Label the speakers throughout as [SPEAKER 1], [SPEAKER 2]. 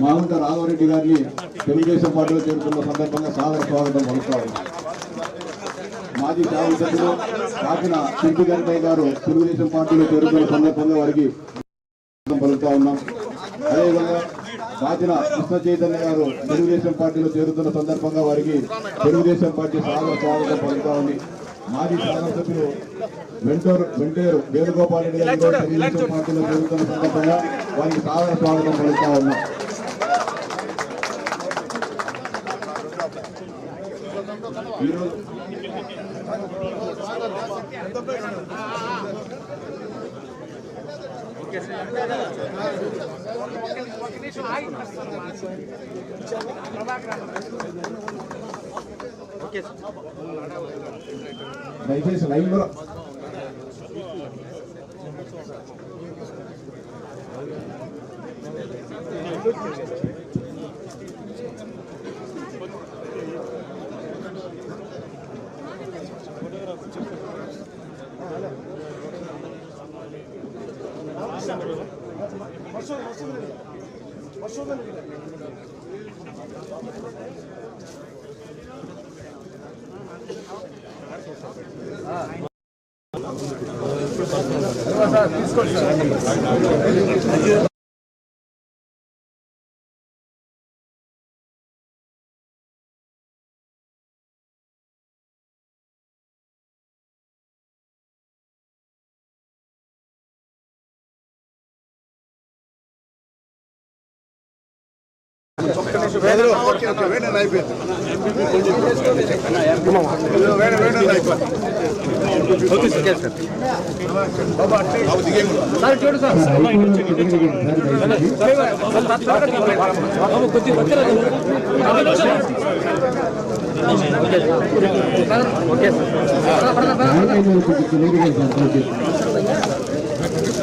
[SPEAKER 1] మాగుంట రాఘవరెడ్డి గారిని తెలుగుదేశం పార్టీలో చేరుకున్న సందర్భంగా సాదర స్వాగతం పలుకుతారు మాజీ శాసన సభ్యులు కాకిన శిల్పి గంటయ్య గారు తెలుగుదేశం పార్టీలో చేరుకున్న సందర్భంగా వారికి పలుకుతా ఉన్నాం. అదేవిధంగా కాకిన కృష్ణ చైతన్య గారు తెలుగుదేశం పార్టీలో చేరుతున్న సందర్భంగా వారికి తెలుగుదేశం పార్టీ సాగర స్వాగతం పలుకుతా ఉంది. మాజీ శాసనసభ్యులు వెంటూరు వెంటేరు వేణుగోపాల్ రెడ్డి గారు కూడా తెలుగుదేశం పార్టీలో చేరుతున్న సందర్భంగా వారికి సాగర స్వాగతం పలుకుతా ఉన్నాం. ఈరోజు దయచేసి Aşağıdan aşağıdan
[SPEAKER 2] gidelim. Aşağıdan gidelim.
[SPEAKER 3] తీసుకోండి లైన్ లో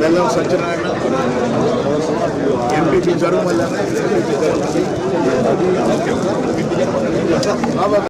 [SPEAKER 3] బెల్లం సత్యనారాయణ ఎంపీ జరుమల్ల